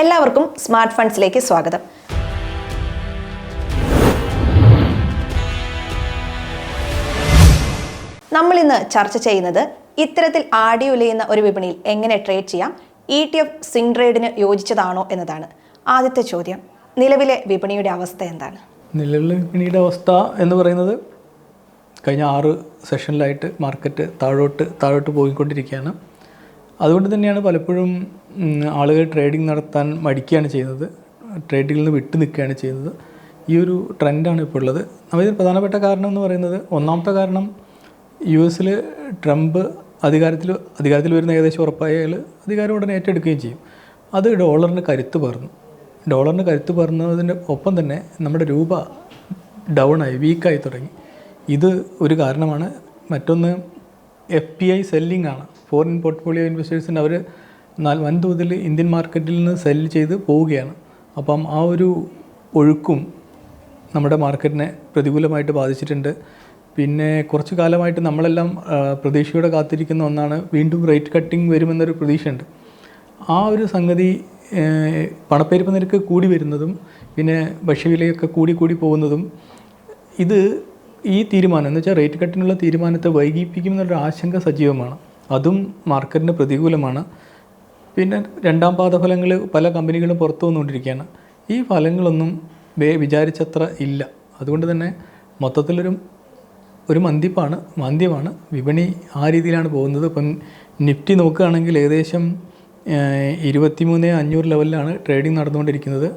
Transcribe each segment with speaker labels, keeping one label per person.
Speaker 1: എല്ലാവർക്കും സ്മാർട്ട് ഫണ്ട്സിലേക്ക് സ്വാഗതം. നമ്മൾ ഇന്ന് ചർച്ച ചെയ്യുന്നത് ഇത്തരത്തിൽ ആടി ഉലയുന്ന ഒരു വിപണിയിൽ എങ്ങനെ ട്രേഡ് ചെയ്യാം ഇ ടി എഫ് സിംഗ് ട്രേഡിന് യോജിച്ചതാണോ എന്നതാണ്. ആദ്യത്തെ ചോദ്യം നിലവിലെ വിപണിയുടെ അവസ്ഥ എന്താണ്?
Speaker 2: നിലവിലെ വിപണിയുടെ അവസ്ഥ എന്ന് പറയുന്നത് കഴിഞ്ഞ ആറ് സെഷനിലായിട്ട് മാർക്കറ്റ് താഴോട്ട് താഴോട്ട് പോയിക്കൊണ്ടിരിക്കുകയാണ്. അതുകൊണ്ട് തന്നെയാണ് പലപ്പോഴും ആളുകൾ ട്രേഡിംഗ് നടത്താൻ മടിക്കുകയാണ് ചെയ്യുന്നത്. ട്രേഡിൽ നിന്ന് വിട്ടു നിൽക്കുകയാണ് ചെയ്യുന്നത്. ഈ ഒരു ട്രെൻഡാണ് ഇപ്പോൾ ഉള്ളത്. അതിന് പ്രധാനപ്പെട്ട കാരണം എന്ന് പറയുന്നത് ഒന്നാമത്തെ കാരണം യു എസിൽ ട്രംപ് അധികാരത്തിൽ അധികാരത്തിൽ വരുന്ന ഏകദേശം ഉറപ്പായാൽ അധികാരം ഉടനെ ഏറ്റെടുക്കുകയും ചെയ്യും. അത് ഡോളറിന് കരുത്ത് പകർന്നു. ഡോളറിന് കരുത്ത് പകർന്നതിന്റെ ഒപ്പം തന്നെ നമ്മുടെ രൂപ ഡൗണായി വീക്കായി തുടങ്ങി. ഇത് ഒരു കാരണമാണ്. മറ്റൊന്ന് എഫ് പി ഐ സെല്ലിംഗ് ആണ്. ഫോറിൻ പോർട്ട്ഫോളിയോ ഇൻവെസ്റ്റേഴ്സിന് അവർ വൻതോതിൽ ഇന്ത്യൻ മാർക്കറ്റിൽ നിന്ന് സെല്ല് ചെയ്ത് പോവുകയാണ്. അപ്പം ആ ഒരു ഒഴുക്കും നമ്മുടെ മാർക്കറ്റിനെ പ്രതികൂലമായിട്ട് ബാധിച്ചിട്ടുണ്ട്. പിന്നെ കുറച്ച് കാലമായിട്ട് നമ്മളെല്ലാം പ്രതീക്ഷയോടെ കാത്തിരിക്കുന്ന ഒന്നാണ് വീണ്ടും റേറ്റ് കട്ടിങ് വരുമെന്നൊരു പ്രതീക്ഷയുണ്ട്. ആ ഒരു സംഗതി പണപ്പെരുപ്പ നിരക്ക് കൂടി വരുന്നതും പിന്നെ ഭക്ഷ്യവിലയൊക്കെ കൂടി കൂടി പോകുന്നതും ഇത് ഈ തീരുമാനം എന്ന് വെച്ചാൽ റേറ്റ് കട്ടിനുള്ള തീരുമാനത്തെ വൈകിപ്പിക്കും എന്നുള്ളൊരു ആശങ്ക സജീവമാണ്. അതും മാർക്കറ്റിന് പ്രതികൂലമാണ്. പിന്നെ രണ്ടാം പാദ ഫലങ്ങൾ പല കമ്പനികളും പുറത്തു വന്നുകൊണ്ടിരിക്കുകയാണ്. ഈ ഫലങ്ങളൊന്നും വേ- വിചാരിച്ചത്ര ഇല്ല. അതുകൊണ്ട് തന്നെ മൊത്തത്തിലൊരു ഒരു മന്തിപ്പാണ് മന്ദ്യമാണ്. വിപണി ആ രീതിയിലാണ് പോകുന്നത്. ഇപ്പം നിഫ്റ്റി നോക്കുകയാണെങ്കിൽ ഏകദേശം ഇരുപത്തിമൂന്ന് അഞ്ഞൂറ് ലെവലിലാണ് ട്രേഡിംഗ് നടന്നുകൊണ്ടിരിക്കുന്നത്.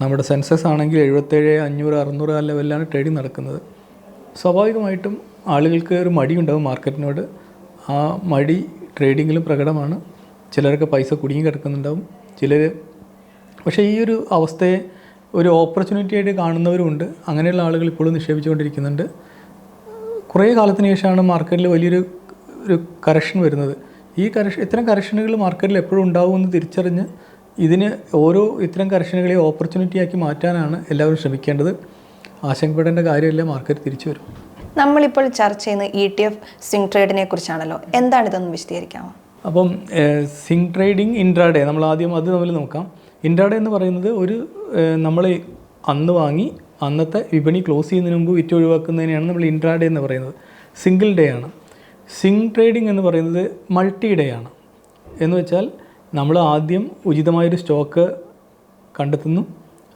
Speaker 2: നമ്മുടെ സെൻസസ് ആണെങ്കിൽ എഴുപത്തേഴ് അഞ്ഞൂറ് അറുന്നൂറ് ലെവലിലാണ് ട്രേഡിംഗ് നടക്കുന്നത്. സ്വാഭാവികമായിട്ടും ആളുകൾക്ക് ഒരു മടിയുണ്ടാവും മാർക്കറ്റിനോട് ആ മടി ട്രേഡിങ്ങിലും പ്രകടമാണ്. ചിലരൊക്കെ പൈസ കുടുങ്ങി കിടക്കുന്നുണ്ടാവും. ചിലർ പക്ഷേ ഈ ഒരു അവസ്ഥയെ ഒരു ഓപ്പർച്യൂണിറ്റി ആയിട്ട് കാണുന്നവരുമുണ്ട്. അങ്ങനെയുള്ള ആളുകൾ ഇപ്പോഴും നിക്ഷേപിച്ചുകൊണ്ടിരിക്കുന്നുണ്ട്. കുറേ കാലത്തിന് ശേഷമാണ് മാർക്കറ്റിൽ വലിയൊരു ഒരു കറക്ഷൻ വരുന്നത്. ഈ കറക്ഷൻ ഇത്തരം കറക്ഷനുകൾ മാർക്കറ്റിൽ എപ്പോഴും ഉണ്ടാവുമെന്ന് തിരിച്ചറിഞ്ഞ് ഇതിന് ഓരോ ഇത്തരം കറക്ഷനുകളെ ഓപ്പർച്യൂണിറ്റി ആക്കി മാറ്റാനാണ് എല്ലാവരും ശ്രമിക്കേണ്ടത്. ആശങ്കപ്പെടേണ്ട കാര്യമില്ല മാർക്കറ്റ് തിരിച്ചു വരും.
Speaker 1: നമ്മളിപ്പോൾ ചർച്ച ചെയ്യുന്ന ഇ ടി എഫ് സിംഗ് ട്രേഡിനെ കുറിച്ചാണല്ലോ. എന്താണ് വിശദീകരിക്കാമോ?
Speaker 2: അപ്പം സിങ് ട്രേഡിംഗ് ഇൻട്രാഡേ നമ്മൾ ആദ്യം അത് തമ്മിൽ നോക്കാം. ഇൻട്രാഡേ എന്ന് പറയുന്നത് ഒരു നമ്മൾ അന്ന് വാങ്ങി അന്നത്തെ വിപണി ക്ലോസ് ചെയ്യുന്നതിന് മുമ്പ് വിറ്റ് ഒഴിവാക്കുന്നതിനെയാണ് നമ്മൾ ഇൻട്രാഡേ എന്ന് പറയുന്നത്. സിംഗിൾ ഡേ ആണ്. സിങ് ട്രേഡിംഗ് എന്ന് പറയുന്നത് മൾട്ടി ഡേ ആണ്. എന്ന് വെച്ചാൽ നമ്മൾ ആദ്യം ഉചിതമായൊരു സ്റ്റോക്ക് കണ്ടെത്തുന്നു.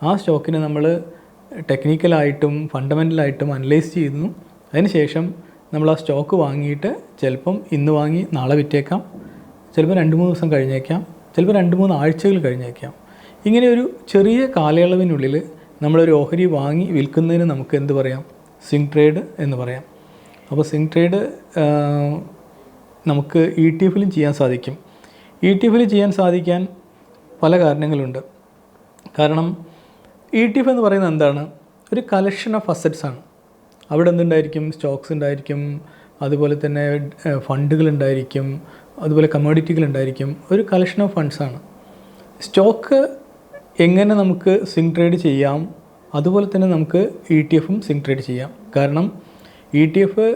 Speaker 2: ആ സ്റ്റോക്കിനെ നമ്മൾ ടെക്നിക്കലായിട്ടും ഫണ്ടമെന്റലായിട്ടും അനലൈസ് ചെയ്യുന്നു. അതിനുശേഷം നമ്മൾ ആ സ്റ്റോക്ക് വാങ്ങിയിട്ട് ചിലപ്പം ഇന്ന് വാങ്ങി നാളെ വിറ്റേക്കാം. ചിലപ്പോൾ രണ്ട് മൂന്ന് ദിവസം കഴിഞ്ഞേക്കാം. ചിലപ്പോൾ രണ്ട് മൂന്ന് ആഴ്ചകൾ കഴിഞ്ഞേക്കാം. ഇങ്ങനെ ഒരു ചെറിയ കാലയളവിനുള്ളിൽ നമ്മളൊരു ഓഹരി വാങ്ങി വിൽക്കുന്നതിന് നമുക്ക് എന്ത് പറയാം? സിങ് ട്രേഡ് എന്ന് പറയാം. അപ്പോൾ സിങ് ട്രേഡ് നമുക്ക് ഇ ടി എഫിലും ചെയ്യാൻ സാധിക്കും. ഇ ടി എഫിൽ ചെയ്യാൻ സാധിക്കാൻ പല കാരണങ്ങളുണ്ട്. കാരണം ഇ ടി എഫ് എന്ന് പറയുന്നത് എന്താണ്? ഒരു കളക്ഷൻ ഓഫ് അസറ്റ്സ് ആണ്. അവിടെ എന്തുണ്ടായിരിക്കും സ്റ്റോക്സ് ഉണ്ടായിരിക്കും അതുപോലെ തന്നെ ഫണ്ടുകൾ ഉണ്ടായിരിക്കും അതുപോലെ കമോഡിറ്റികൾ ഉണ്ടായിരിക്കും ഒരു കളക്ഷൻ ഓഫ് ഫണ്ട്സാണ് സ്റ്റോക്ക് എങ്ങനെ നമുക്ക് സിങ് ട്രേഡ് ചെയ്യാം അതുപോലെ തന്നെ നമുക്ക് ഇ ടി എഫും സിങ് ട്രേഡ് ചെയ്യാം. കാരണം ഇ ടി എഫ്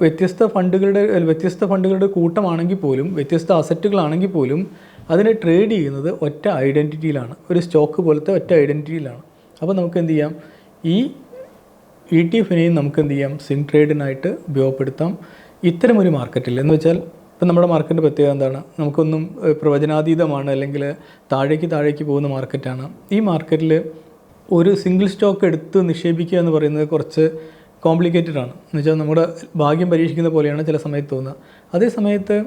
Speaker 2: വ്യത്യസ്ത ഫണ്ടുകളുടെ വ്യത്യസ്ത ഫണ്ടുകളുടെ കൂട്ടമാണെങ്കിൽ പോലും വ്യത്യസ്ത അസറ്റുകളാണെങ്കിൽ പോലും അതിനെ ട്രേഡ് ചെയ്യുന്നത് ഒറ്റ ഐഡന്റിറ്റിയിലാണ് ഒരു സ്റ്റോക്ക് പോലത്തെ ഒറ്റ ഐഡന്റിറ്റിയിലാണ് അപ്പോൾ നമുക്ക് എന്ത് ചെയ്യാം? ഈ ഇ ടി എഫിനെയും നമുക്ക് എന്ത് ചെയ്യാം സിങ് ട്രേഡിനായിട്ട് ഉപയോഗപ്പെടുത്താം. ഇത്തരമൊരു മാർക്കറ്റിൽ എന്ന് വെച്ചാൽ ഇപ്പം നമ്മുടെ മാർക്കറ്റിന്റെ പ്രത്യേകത എന്താണ്? നമുക്കൊന്നും പ്രവചനാതീതമാണ് അല്ലെങ്കിൽ താഴേക്ക് താഴേക്ക് പോകുന്ന മാർക്കറ്റാണ് ഈ മാർക്കറ്റിൽ ഒരു സിംഗിൾ സ്റ്റോക്ക് എടുത്ത് നിക്ഷേപിക്കുക എന്ന് പറയുന്നത് കുറച്ച് കോംപ്ലിക്കേറ്റഡ് ആണ്. എന്ന് വെച്ചാൽ നമ്മുടെ ഭാഗ്യം പരീക്ഷിക്കുന്ന പോലെയാണ് ചില സമയത്ത് തോന്നുക. അതേ സമയത്ത്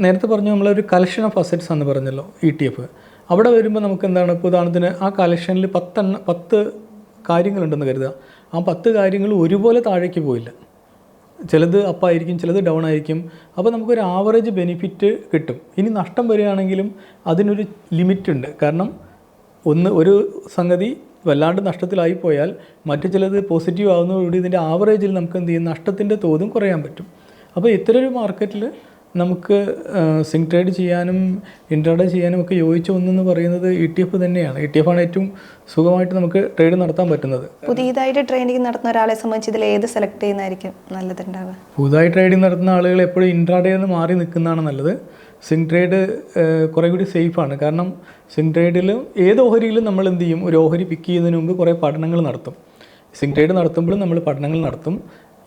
Speaker 2: നേരത്തെ പറഞ്ഞു നമ്മളൊരു കളക്ഷൻ ഓഫ് അസറ്റ്സ് എന്ന് പറഞ്ഞല്ലോ ഇ ടി എഫ് അവിടെ വരുമ്പോൾ നമുക്ക് എന്താണ് ഇപ്പോൾ ഉദാഹരണത്തിന് ആ കളക്ഷനിൽ പത്തെണ്ണ പത്ത് കാര്യങ്ങളുണ്ടെന്ന് കരുതുക. ആ പത്ത് കാര്യങ്ങൾ ഒരുപോലെ താഴേക്ക് പോയില്ല. ചിലത് അപ്പായിരിക്കും ചിലത് ഡൗൺ ആയിരിക്കും. അപ്പോൾ നമുക്കൊരു ആവറേജ് ബെനിഫിറ്റ് കിട്ടും. ഇനി നഷ്ടം വരികയാണെങ്കിലും അതിനൊരു ലിമിറ്റ് ഉണ്ട്. കാരണം ഒന്ന് ഒരു സംഗതി വല്ലാണ്ട് നഷ്ടത്തിലായി പോയാൽ മറ്റു ചിലത് പോസിറ്റീവ് ആകുന്നതോടുകൂടി ഇതിന്റെ ആവറേജിൽ നമുക്ക് എന്ത് ചെയ്യും? നഷ്ടത്തിന്റെ തോതും കുറയാൻ പറ്റും. അപ്പോൾ ഇത്തരം ഒരു മാർക്കറ്റിൽ നമുക്ക് സിങ് ട്രേഡ് ചെയ്യാനും ഇൻട്രാഡേ ചെയ്യാനും ഒക്കെ യോജിച്ച ഒന്നെന്ന് പറയുന്നത് ഇ ടി എഫ് തന്നെയാണ്. ഇ ടി എഫ് ആണ് ഏറ്റവും സുഖമായിട്ട് നമുക്ക് ട്രേഡ് നടത്താൻ പറ്റുന്നത്.
Speaker 1: പുതിയതായിട്ട് ട്രെയിനിങ് നടത്തുന്ന ഒരാളെ സംബന്ധിച്ച് ഇതിൽ ഏത് സെലക്ട് ചെയ്യുന്നതായിരിക്കും നല്ലതുണ്ടാവുക?
Speaker 2: പുതുതായി ട്രേഡിംഗ് നടത്തുന്ന ആളുകൾ എപ്പോഴും ഇൻട്രാഡേ നിന്ന് മാറി നിൽക്കുന്നതാണ് നല്ലത്. സിങ് ട്രേഡ് കുറേ കൂടി സേഫാണ് കാരണം സിങ് ട്രേഡിലും ഏത് ഓഹരിയിലും നമ്മൾ എന്ത് ചെയ്യും? ഒരു ഓഹരി പിക്ക് ചെയ്യുന്നതിന് മുമ്പ് കുറേ പഠനങ്ങൾ നടത്തും. സിങ് ട്രേഡ് നടത്തുമ്പോഴും നമ്മൾ പഠനങ്ങൾ നടത്തും.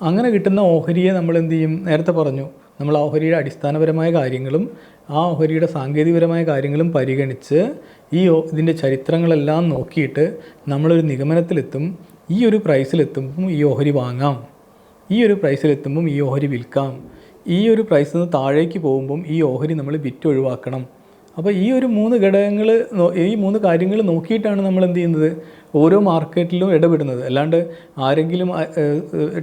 Speaker 2: അങ്ങനെ കിട്ടുന്ന ഓഹരിയെ നമ്മൾ എന്ത് ചെയ്യും? നേരത്തെ പറഞ്ഞു നമ്മൾ ആ ഓഹരിയുടെ അടിസ്ഥാനപരമായ കാര്യങ്ങളും ആ ഓഹരിയുടെ സാങ്കേതികപരമായ കാര്യങ്ങളും പരിഗണിച്ച് ഈ ഇതിന്റെ ചരിത്രങ്ങളെല്ലാം നോക്കിയിട്ട് നമ്മളൊരു നിഗമനത്തിലെത്തും ഈ ഒരു പ്രൈസിലെത്തുമ്പം ഈ ഓഹരി വാങ്ങാം. ഈ ഒരു പ്രൈസിലെത്തുമ്പം ഈ ഓഹരി വിൽക്കാം. ഈ ഒരു പ്രൈസിൽ നിന്ന് താഴേക്ക് പോകുമ്പം ഈ ഓഹരി നമ്മൾ വിറ്റ് ഒഴിവാക്കണം. അപ്പോൾ ഈ ഒരു മൂന്ന് ഘടകങ്ങൾ ഈ മൂന്ന് കാര്യങ്ങൾ നോക്കിയിട്ടാണ് നമ്മൾ എന്ത് ചെയ്യുന്നത്? ഓരോ മാർക്കറ്റിലും ഇടപെടുന്നത്. അല്ലാണ്ട് ആരെങ്കിലും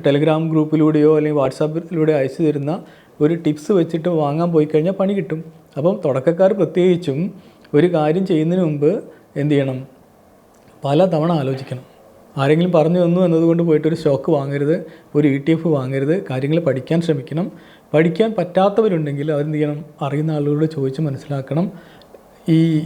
Speaker 2: ടെലിഗ്രാം ഗ്രൂപ്പിലൂടെയോ അല്ലെങ്കിൽ വാട്സാപ്പിലൂടെ അയച്ചു തരുന്ന ഒരു ടിപ്സ് വെച്ചിട്ട് വാങ്ങാൻ പോയി കഴിഞ്ഞാൽ പണി കിട്ടും. അപ്പം തുടക്കക്കാർ പ്രത്യേകിച്ചും ഒരു കാര്യം ചെയ്യുന്നതിന് മുമ്പ് എന്ത് ചെയ്യണം? പല തവണ ആലോചിക്കണം. ആരെങ്കിലും പറഞ്ഞു തന്നു എന്നതുകൊണ്ട് പോയിട്ട് ഒരു സ്റ്റോക്ക് വാങ്ങരുത് ഒരു ഇ ടി എഫ് വാങ്ങരുത് കാര്യങ്ങൾ പഠിക്കാൻ ശ്രമിക്കണം. പഠിക്കാൻ പറ്റാത്തവരുണ്ടെങ്കിൽ അവരെന്ത് ചെയ്യണം? അറിയുന്ന ആളുകളോട് ചോദിച്ച് മനസ്സിലാക്കണം. ഈ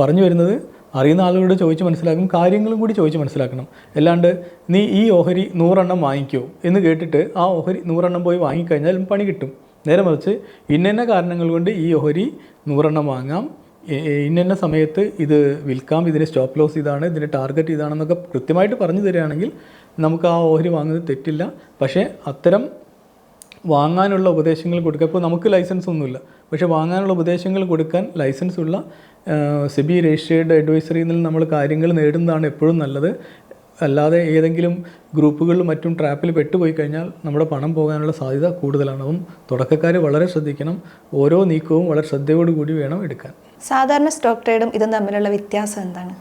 Speaker 2: പറഞ്ഞു വരുന്നത് അറിയുന്ന ആളുകളോട് ചോദിച്ച് മനസ്സിലാക്കും കാര്യങ്ങളും കൂടി ചോദിച്ച് മനസ്സിലാക്കണം. അല്ലാണ്ട് നീ ഈ ഓഹരി നൂറെണ്ണം വാങ്ങിക്കോ എന്ന് കേട്ടിട്ട് ആ ഓഹരി നൂറെണ്ണം പോയി വാങ്ങിക്കഴിഞ്ഞാൽ പണി കിട്ടും. നേരെ മറിച്ച് ഇന്നന്ന കാരണങ്ങൾ കൊണ്ട് ഈ ഓഹരി നൂറെണ്ണം വാങ്ങാം. എ- സമയത്ത് ഇത് വിൽക്കാം. ഇതിന് സ്റ്റോപ്പ് ലോസ് ഇതാണ്. ഇതിന്റെ ടാർഗറ്റ് ഇതാണെന്നൊക്കെ കൃത്യമായിട്ട് പറഞ്ഞു തരികയാണെങ്കിൽ നമുക്ക് ആ ഓഹരി വാങ്ങുന്നത് തെറ്റില്ല. പക്ഷേ അത്തരം വാങ്ങാനുള്ള ഉപദേശങ്ങൾ കൊടുക്കുക ഇപ്പോൾ നമുക്ക് ലൈസൻസ് ഒന്നുമില്ല. പക്ഷേ വാങ്ങാനുള്ള ഉപദേശങ്ങൾ കൊടുക്കാൻ ലൈസൻസ് ഉള്ള സെബി രജിസ്ട്രേഡ് അഡ്വൈസറിയിൽ നിന്ന് നമ്മൾ കാര്യങ്ങൾ നേടുന്നതാണ് എപ്പോഴും നല്ലത്. അല്ലാതെ ഏതെങ്കിലും ഗ്രൂപ്പുകളിലും മറ്റും ട്രാപ്പിൽ പെട്ടുപോയി കഴിഞ്ഞാൽ നമ്മുടെ പണം പോകാനുള്ള സാധ്യത കൂടുതലാണ്. അപ്പം തുടക്കക്കാർ വളരെ ശ്രദ്ധിക്കണം. ഓരോ നീക്കവും വളരെ ശ്രദ്ധയോടുകൂടി വേണം എടുക്കാൻ.
Speaker 1: സാധാരണ സ്റ്റോക്ക് ട്രേഡും ഇതും തമ്മിലുള്ള വ്യത്യാസം എന്താണ്?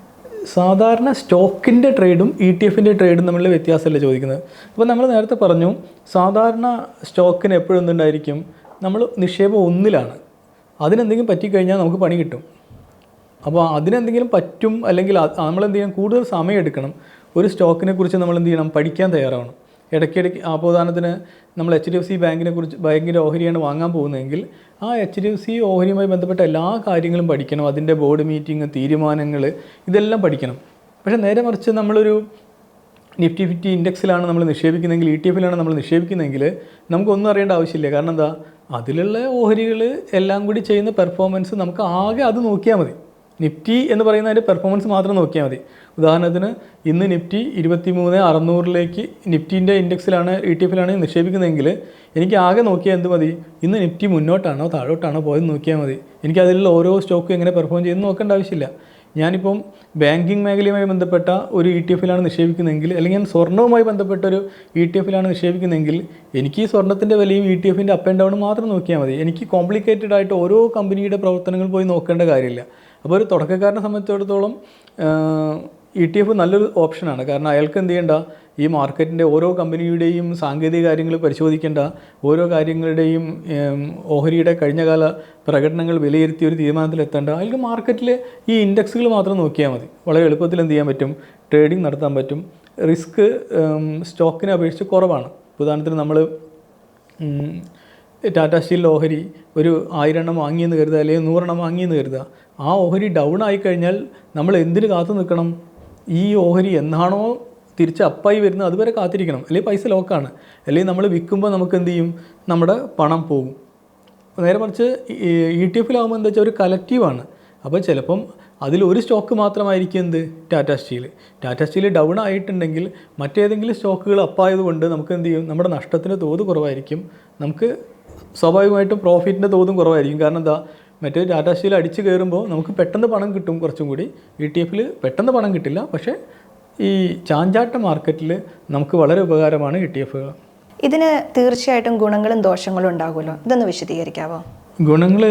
Speaker 2: സാധാരണ സ്റ്റോക്കിന്റെ ട്രേഡും ഇ ടി എഫിന്റെ ട്രേഡും തമ്മിലുള്ള വ്യത്യാസമല്ല ചോദിക്കുന്നത്? അപ്പോൾ നമ്മൾ നേരത്തെ പറഞ്ഞു സാധാരണ സ്റ്റോക്കിന് എപ്പോഴും എന്തുണ്ടായിരിക്കും? നമ്മൾ നിക്ഷേപം ഒന്നിലാണ്. അതിനെന്തെങ്കിലും പറ്റിക്കഴിഞ്ഞാൽ നമുക്ക് പണി കിട്ടും. അപ്പോൾ അതിനെന്തെങ്കിലും പറ്റും അല്ലെങ്കിൽ ചെയ്യണം കൂടുതൽ സമയം എടുക്കണം. ഒരു സ്റ്റോക്കിനെ കുറിച്ച് നമ്മൾ എന്ത് ചെയ്യണം? പഠിക്കാൻ തയ്യാറാവണം. ഇടയ്ക്കിടയ്ക്ക് ഉദാഹരണത്തിന് നമ്മൾ എച്ച് ഡി എഫ് സി ബാങ്കിനെ കുറിച്ച് ബാങ്കിന്റെ ഓഹരിയാണ് വാങ്ങാൻ പോകുന്നതെങ്കിൽ ആ എച്ച് ഡി എഫ് സി ഓഹരിയുമായി ബന്ധപ്പെട്ട എല്ലാ കാര്യങ്ങളും പഠിക്കണം. അതിന്റെ ബോർഡ് മീറ്റിംഗ് തീരുമാനങ്ങൾ ഇതെല്ലാം പഠിക്കണം. പക്ഷേ നേരെ മറിച്ച് നമ്മളൊരു നിഫ്റ്റി ഫിഫ്റ്റി ഇൻഡെക്സിലാണ് നമ്മൾ നിക്ഷേപിക്കുന്നതെങ്കിൽ ഇ ടി എഫിലാണ് നമ്മൾ നിക്ഷേപിക്കുന്നതെങ്കിൽ നമുക്കൊന്നും അറിയേണ്ട ആവശ്യമില്ല. കാരണം എന്താ? അതിലുള്ള ഓഹരികൾ എല്ലാം കൂടി ചെയ്യുന്ന പെർഫോമൻസ് നമുക്ക് ആകെ അത് നോക്കിയാൽ മതി. നിഫ്റ്റി എന്ന് പറയുന്ന അതിന്റെ പെർഫോമൻസ് മാത്രം നോക്കിയാൽ മതി. ഉദാഹരണത്തിന് ഇന്ന് നിഫ്റ്റി ഇരുപത്തി മൂന്ന് അറുന്നൂറിലേക്ക് നിഫ്റ്റീന്റെ ഇൻഡെക്സിലാണ് ഇ ടി എഫിലാണ് നിക്ഷേപിക്കുന്നതെങ്കിൽ എനിക്ക് ആകെ നോക്കിയാൽ എന്ത് മതി? ഇന്ന് നിഫ്റ്റി മുന്നോട്ടാണോ താഴോട്ടാണോ പോയത് നോക്കിയാൽ മതി. എനിക്ക് അതിലുള്ള ഓരോ സ്റ്റോക്കും എങ്ങനെ പെർഫോം ചെയ്യുന്നു നോക്കേണ്ട ആവശ്യമില്ല. ഞാനിപ്പം ബാങ്കിങ് മേഖലയുമായി ബന്ധപ്പെട്ട ഒരു ഇ ടി എഫിലാണ് നിക്ഷേപിക്കുന്നതെങ്കിൽ അല്ലെങ്കിൽ ഞാൻ സ്വർണവുമായി ബന്ധപ്പെട്ട ഒരു ഇ ടി എഫിലാണ് നിക്ഷേപിക്കുന്നതെങ്കിൽ എനിക്ക് ഈ സ്വർണത്തിന്റെ വിലയും ഇ ടി എഫിന്റെ അപ്പ് ആൻഡ് ഡൗൺ മാത്രം നോക്കിയാൽ മതി. എനിക്ക് കോംപ്ലിക്കേറ്റഡ് ആയിട്ട് ഓരോ കമ്പനിയുടെ പ്രവർത്തനങ്ങൾ പോയി നോക്കേണ്ട കാര്യമില്ല. അപ്പോൾ ഒരു തുടക്കക്കാരനെ സംബന്ധിച്ചിടത്തോളം ഇ ടി എഫ് നല്ലൊരു ഓപ്ഷനാണ്. കാരണം അയാൾക്ക് എന്ത് ചെയ്യേണ്ട? ഈ മാർക്കറ്റിന്റെ ഓരോ കമ്പനിയുടെയും സാങ്കേതിക കാര്യങ്ങൾ പരിശോധിക്കേണ്ട ഓരോ കാര്യങ്ങളുടെയും ഓഹരിയുടെ കഴിഞ്ഞകാല പ്രകടനങ്ങൾ വിലയിരുത്തി ഒരു തീരുമാനത്തിലെത്തേണ്ട അയാൾക്ക് മാർക്കറ്റിലെ ഈ ഇൻഡെക്സുകൾ മാത്രം നോക്കിയാൽ മതി. വളരെ എളുപ്പത്തിൽ എന്ത് ചെയ്യാൻ പറ്റും? ട്രേഡിംഗ് നടത്താൻ പറ്റും. റിസ്ക് സ്റ്റോക്കിനെ അപേക്ഷിച്ച് കുറവാണ്. ഉദാഹരണത്തിന് നമ്മൾ ടാറ്റ സ്റ്റീൽ ഓഹരി ഒരു ആയിരെണ്ണം വാങ്ങിയെന്ന് കരുതുക അല്ലെങ്കിൽ നൂറെണ്ണം വാങ്ങിയെന്ന് കരുതുക. ആ ഓഹരി ഡൗൺ ആയിക്കഴിഞ്ഞാൽ നമ്മൾ എന്തിന് കാത്തു നിൽക്കണം? ഈ ഓഹരി എന്നാണോ തിരിച്ച് അപ്പായി വരുന്നത് അതുവരെ കാത്തിരിക്കണം. അല്ലെങ്കിൽ പൈസ ലോക്കാണ് അല്ലെങ്കിൽ നമ്മൾ വിൽക്കുമ്പോൾ നമുക്ക് എന്ത് ചെയ്യും? നമ്മുടെ പണം പോകും. നേരെ മറിച്ച് ഇ ടി എഫിലാകുമ്പോൾ എന്താ വെച്ചാൽ ഒരു കലക്റ്റീവാണ് അപ്പോൾ ചിലപ്പം അതിൽ ഒരു സ്റ്റോക്ക് മാത്രമായിരിക്കും എന്ത്? Tata steel. Tata steel down ആയിട്ടുണ്ടെങ്കിൽ മറ്റേതെങ്കിലും സ്റ്റോക്കുകൾ അപ്പായതുകൊണ്ട് നമുക്ക് എന്ത് ചെയ്യും? നമ്മുടെ നഷ്ടത്തിന്റെ തോത് കുറവായിരിക്കും. നമുക്ക് സ്വാഭാവികമായിട്ടും പ്രോഫിറ്റിന്റെ തോതും കുറവായിരിക്കും. കാരണം എന്താ? മറ്റേ ടാറ്റ സ്റ്റീൽ അടിച്ച് കയറുമ്പോൾ നമുക്ക് പെട്ടെന്ന് പണം കിട്ടും കുറച്ചും കൂടി ഇ ടി എഫിൽ പെട്ടെന്ന് പണം കിട്ടില്ല. പക്ഷേ ഈ ചാഞ്ചാട്ട മാർക്കറ്റിൽ നമുക്ക് വളരെ ഉപകാരമാണ് ഇ ടി എഫുകൾ
Speaker 1: ഇതിന് തീർച്ചയായിട്ടും ഗുണങ്ങളും ദോഷങ്ങളും ഉണ്ടാകുമല്ലോ. ഇതൊന്ന് വിശദീകരിക്കാവോ?
Speaker 2: ഗുണങ്ങൾ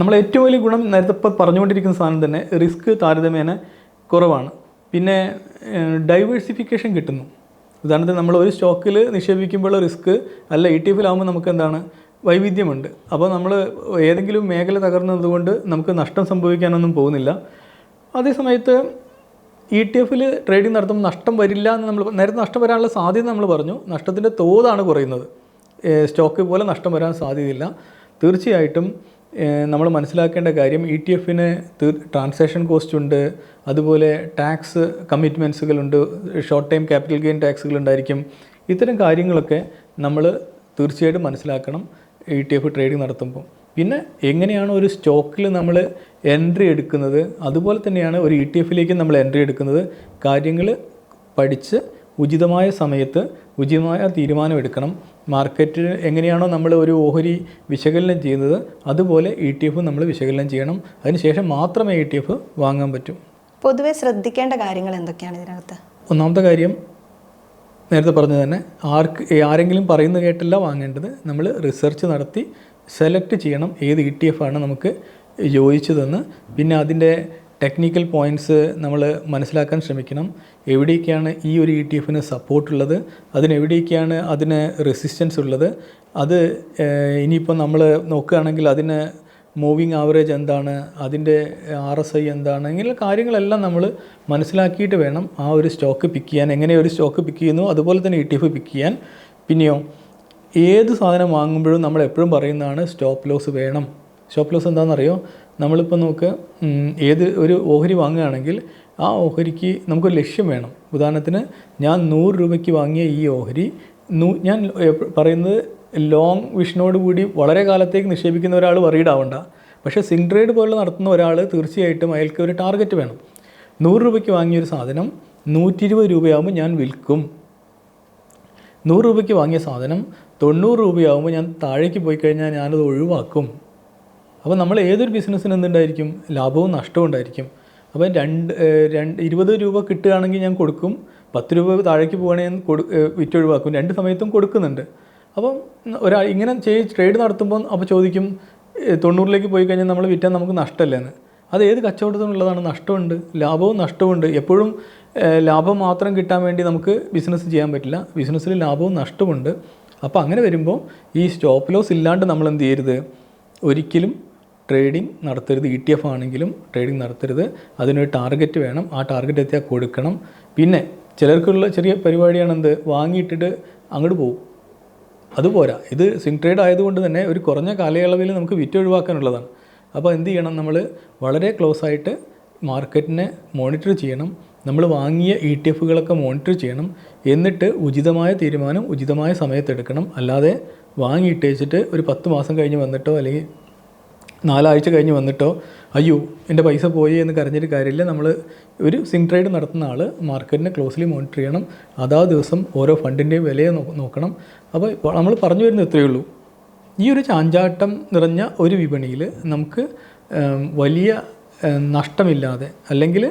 Speaker 2: നമ്മൾ ഏറ്റവും വലിയ ഗുണം നേരത്തെ ഇപ്പോൾ പറഞ്ഞുകൊണ്ടിരിക്കുന്ന സാധനം തന്നെ റിസ്ക് താരതമ്യേന കുറവാണ്. പിന്നെ ഡൈവേഴ്സിഫിക്കേഷൻ കിട്ടുന്നു. ഉദാഹരണത്തിന് നമ്മൾ ഒരു സ്റ്റോക്കിൽ നിക്ഷേപിക്കുമ്പോഴുള്ള റിസ്ക് അല്ല ഇ ടി എഫിലാകുമ്പോൾ നമുക്ക് എന്താണ് വൈവിധ്യമുണ്ട്. അപ്പോൾ നമ്മൾ ഏതെങ്കിലും മേഖല തകർന്നതുകൊണ്ട് നമുക്ക് നഷ്ടം സംഭവിക്കാനൊന്നും പോകുന്നില്ല. അതേസമയത്ത് ഇ ടി എഫിൽ ട്രേഡിംഗ് നടത്തുമ്പോൾ നഷ്ടം വരില്ല എന്ന് നമ്മൾ നേരത്തെ നഷ്ടം വരാനുള്ള സാധ്യത നമ്മൾ പറഞ്ഞു. നഷ്ടത്തിന്റെ തോതാണ് കുറയുന്നത്. സ്റ്റോക്ക് പോലെ നഷ്ടം വരാൻ സാധ്യതയില്ല. തീർച്ചയായിട്ടും നമ്മൾ മനസ്സിലാക്കേണ്ട കാര്യം ഇ ടി എഫിന് ട്രാൻസാക്ഷൻ കോസ്റ്റ് ഉണ്ട് അതുപോലെ ടാക്സ് കമ്മിറ്റ്മെൻസുകളുണ്ട് ഷോർട്ട് ടൈം ക്യാപിറ്റൽ ഗെയിൻ ടാക്സുകൾ ഉണ്ടായിരിക്കും ഇത്തരം കാര്യങ്ങളൊക്കെ നമ്മൾ തീർച്ചയായിട്ടും മനസ്സിലാക്കണം ഇ ടി എഫ് ട്രേഡിംഗ് നടത്തുമ്പോൾ. പിന്നെ എങ്ങനെയാണ് ഒരു സ്റ്റോക്കിൽ നമ്മൾ എൻട്രി എടുക്കുന്നത്? അതുപോലെ തന്നെയാണ് ഒരു ഇ ടി എഫിലേക്ക് നമ്മൾ എൻട്രി എടുക്കുന്നത്. കാര്യങ്ങൾ പഠിച്ച് ഉചിതമായ സമയത്ത് ഉചിതമായ തീരുമാനം എടുക്കണം. മാർക്കറ്റിൽ എങ്ങനെയാണോ നമ്മൾ ഒരു ഓഹരി വിശകലനം ചെയ്യുന്നത് അതുപോലെ ഇ ടി എഫ് നമ്മൾ വിശകലനം ചെയ്യണം. അതിനുശേഷം മാത്രമേ ഇ ടി എഫ് വാങ്ങാൻ പറ്റൂ.
Speaker 1: പൊതുവെ ശ്രദ്ധിക്കേണ്ട കാര്യങ്ങൾ എന്തൊക്കെയാണ് ഇതിനകത്ത്?
Speaker 2: ഒന്നാമത്തെ കാര്യം നേരത്തെ പറഞ്ഞത് തന്നെ ആർക്ക് ആരെങ്കിലും പറയുന്നത് കേട്ടല്ല വാങ്ങേണ്ടത്. നമ്മൾ റിസർച്ച് നടത്തി സെലക്ട് ചെയ്യണം ഏത് ഇ ടി എഫ് ആണ് നമുക്ക് യോജിച്ചതെന്ന് പിന്നെ അതിന്റെ ടെക്നിക്കൽ പോയിന്റ്സ് നമ്മൾ മനസ്സിലാക്കാൻ ശ്രമിക്കണം. എവിടെയൊക്കെയാണ് ഈ ഒരു ഇ ടി എഫിന് സപ്പോർട്ടുള്ളത് അതിനെവിടെയൊക്കെയാണ് അതിന് റെസിസ്റ്റൻസ് ഉള്ളത്? അത് ഇനിയിപ്പോൾ നമ്മൾ നോക്കുകയാണെങ്കിൽ അതിന് മൂവിങ് ആവറേജ് എന്താണ്? അതിന്റെ ആർ എസ് ഐ എന്താണ്? ഇങ്ങനെയുള്ള കാര്യങ്ങളെല്ലാം നമ്മൾ മനസ്സിലാക്കിയിട്ട് വേണം ആ ഒരു സ്റ്റോക്ക് പിക്ക് ചെയ്യാൻ. എങ്ങനെ ഒരു സ്റ്റോക്ക് പിക്ക് ചെയ്യുന്നു? അതുപോലെ തന്നെ ഇ ടി എഫ് പിക്ക് ചെയ്യാൻ. പിന്നെയോ ഏത് സാധനം വാങ്ങുമ്പോഴും നമ്മൾ എപ്പോഴും പറയുന്നതാണ് സ്റ്റോപ്പ് ലോസ് വേണം. സ്റ്റോപ്പ് ലോസ് എന്താണെന്നറിയോ? നമ്മളിപ്പോൾ നമുക്ക് ഏത് ഒരു ഓഹരി വാങ്ങുകയാണെങ്കിൽ ആ ഓഹരിക്ക് നമുക്കൊരു ലക്ഷ്യം വേണം. ഉദാഹരണത്തിന് ഞാൻ നൂറ് രൂപയ്ക്ക് വാങ്ങിയ ഈ ഓഹരി നൂ ഞാൻ പറയുന്നത് ലോങ് വിഷനോട് കൂടി വളരെ കാലത്തേക്ക് നിക്ഷേപിക്കുന്ന ഒരാൾ വറീഡ് ആവണ്ട. പക്ഷേ സിങ് ട്രേഡ് പോലെ നടത്തുന്ന ഒരാൾ തീർച്ചയായിട്ടും അയാൾക്ക് ഒരു ടാർഗറ്റ് വേണം. നൂറ് രൂപയ്ക്ക് വാങ്ങിയൊരു സാധനം നൂറ്റി ഇരുപത് രൂപയാകുമ്പോൾ ഞാൻ വിൽക്കും. നൂറ് രൂപയ്ക്ക് വാങ്ങിയ സാധനം തൊണ്ണൂറ് രൂപയാകുമ്പോൾ ഞാൻ താഴേക്ക് പോയി കഴിഞ്ഞാൽ ഞാനത് ഒഴിവാക്കും. അപ്പോൾ നമ്മൾ ഏതൊരു ബിസിനസ്സിന് എന്തുണ്ടായിരിക്കും? ലാഭവും നഷ്ടവും ഉണ്ടായിരിക്കും. അപ്പം രണ്ട് രണ്ട് ഇരുപത് രൂപ കിട്ടുകയാണെങ്കിൽ ഞാൻ കൊടുക്കും. പത്ത് രൂപ താഴേക്ക് ഞാൻ കൊടു വിറ്റൊഴിവാക്കും രണ്ട് സമയത്തും കൊടുക്കുന്നുണ്ട്. അപ്പം ഒരാൾ ഇങ്ങനെ ചെയ്ത് ട്രേഡ് നടത്തുമ്പോൾ അപ്പോൾ ചോദിക്കും തൊണ്ണൂറിലേക്ക് പോയി കഴിഞ്ഞാൽ നമ്മൾ വിറ്റാൽ നമുക്ക് നഷ്ടമല്ലെന്ന്. അത് ഏത് കച്ചവടത്തിനുള്ളതാണ്? നഷ്ടമുണ്ട്. ലാഭവും നഷ്ടമുണ്ട് എപ്പോഴും ലാഭം മാത്രം കിട്ടാൻ വേണ്ടി നമുക്ക് ബിസിനസ് ചെയ്യാൻ പറ്റില്ല. ബിസിനസ്സിൽ ലാഭവും നഷ്ടമുണ്ട് അപ്പോൾ അങ്ങനെ വരുമ്പോൾ ഈ സ്റ്റോപ്പ് ലോസ് ഇല്ലാണ്ട് നമ്മൾ എന്ത് ചെയ്യരുത്? ഒരിക്കലും ട്രേഡിംഗ് നടത്തരുത് ഇ ടി എഫ് ആണെങ്കിലും ട്രേഡിംഗ് നടത്തരുത്. അതിനൊരു ടാർഗറ്റ് വേണം. ആ ടാർഗറ്റ് എത്തിയാൽ കൊടുക്കണം. പിന്നെ ചിലർക്കുള്ള ചെറിയ പരിപാടിയാണ് എന്ത് വാങ്ങിയിട്ടിട്ട് അങ്ങോട്ട് പോകും അതുപോരാ ഇത് സിങ് ട്രേഡ് ആയതുകൊണ്ട് തന്നെ ഒരു കുറഞ്ഞ കാലയളവിൽ നമുക്ക് വിറ്റ് ഒഴിവാക്കാനുള്ളതാണ്. അപ്പോൾ എന്ത് ചെയ്യണം നമ്മൾ? വളരെ ക്ലോസ് ആയിട്ട് മാർക്കറ്റിനെ മോണിറ്റർ ചെയ്യണം. നമ്മൾ വാങ്ങിയ ഇ ടി എഫുകളൊക്കെ മോണിറ്റർ ചെയ്യണം. എന്നിട്ട് ഉചിതമായ തീരുമാനം ഉചിതമായ സമയത്തെടുക്കണം അല്ലാതെ വാങ്ങിയിട്ട് വെച്ചിട്ട് ഒരു പത്ത് മാസം കഴിഞ്ഞ് വന്നിട്ടോ അല്ലെങ്കിൽ നാലാഴ്ച കഴിഞ്ഞ് വന്നിട്ടോ അയ്യോ എന്റെ പൈസ പോയി എന്ന് കരഞ്ഞിട്ട് കാര്യമില്ല. നമ്മൾ ഒരു സിങ് ട്രേഡ് നടത്തുന്ന ആൾ മാർക്കറ്റിനെ ക്ലോസ്ലി മോണിറ്റർ ചെയ്യണം. അതാ ദിവസം ഓരോ ഫണ്ടിന്റെയും വിലയെ നോക്കണം. അപ്പോൾ നമ്മൾ പറഞ്ഞു വരുന്നത് ഇത്രയേ ഉള്ളൂ. ഈ ഒരു ചാഞ്ചാട്ടം നിറഞ്ഞ ഒരു വിപണിയിൽ നമുക്ക് വലിയ നഷ്ടമില്ലാതെ അല്ലെങ്കിൽ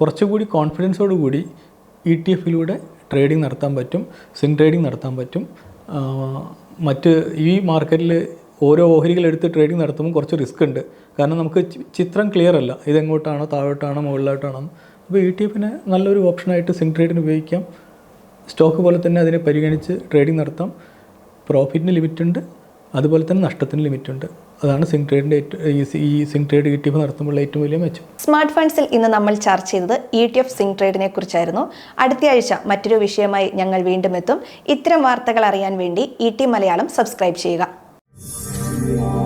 Speaker 2: കുറച്ചുകൂടി കോൺഫിഡൻസോടു കൂടി ഇ ടി എഫിലൂടെ ട്രേഡിംഗ് നടത്താൻ പറ്റും സിങ് ട്രേഡിംഗ് നടത്താൻ പറ്റും. മറ്റ് ഈ മാർക്കറ്റിൽ ഓരോ ഓഹരികൾ എടുത്ത് ട്രേഡിംഗ് നടത്തുമ്പോൾ കുറച്ച് റിസ്ക് ഉണ്ട്. കാരണം നമുക്ക് ചിത്രം ക്ലിയർ അല്ല. ഇതെങ്ങോട്ടാണോ താഴോട്ടാണോ മുകളിലോട്ടാണോ. അപ്പോൾ ഇ ടി എഫിനെ നല്ലൊരു ഓപ്ഷനായിട്ട് സിങ് ട്രേഡിന് ഉപയോഗിക്കാം. സ്റ്റോക്ക് പോലെ തന്നെ അതിനെ പരിഗണിച്ച് ട്രേഡിംഗ് നടത്താം. പ്രോഫിറ്റിന് ലിമിറ്റ് ഉണ്ട്. അതുപോലെ തന്നെ നഷ്ടത്തിന് ലിമിറ്റ് ഉണ്ട്. അതാണ് സിങ് ട്രേഡിന്റെ ഈ swing trade E T F നടത്തുമ്പോൾ ഏറ്റവും വലിയ മെച്ചം.
Speaker 1: സ്മാർട്ട് ഫണ്ട്സിൽ ഇന്ന് നമ്മൾ ചർച്ച ചെയ്തത് ഇ ടി എഫ് സിങ് ട്രേഡിനെ കുറിച്ചായിരുന്നു. അടുത്ത ആഴ്ച മറ്റൊരു വിഷയമായി ഞങ്ങൾ വീണ്ടും എത്തും. ഇത്തരം വാർത്തകൾ അറിയാൻ വേണ്ടി ഇ ടി മലയാളം സബ്സ്ക്രൈബ് ചെയ്യുക. Yeah.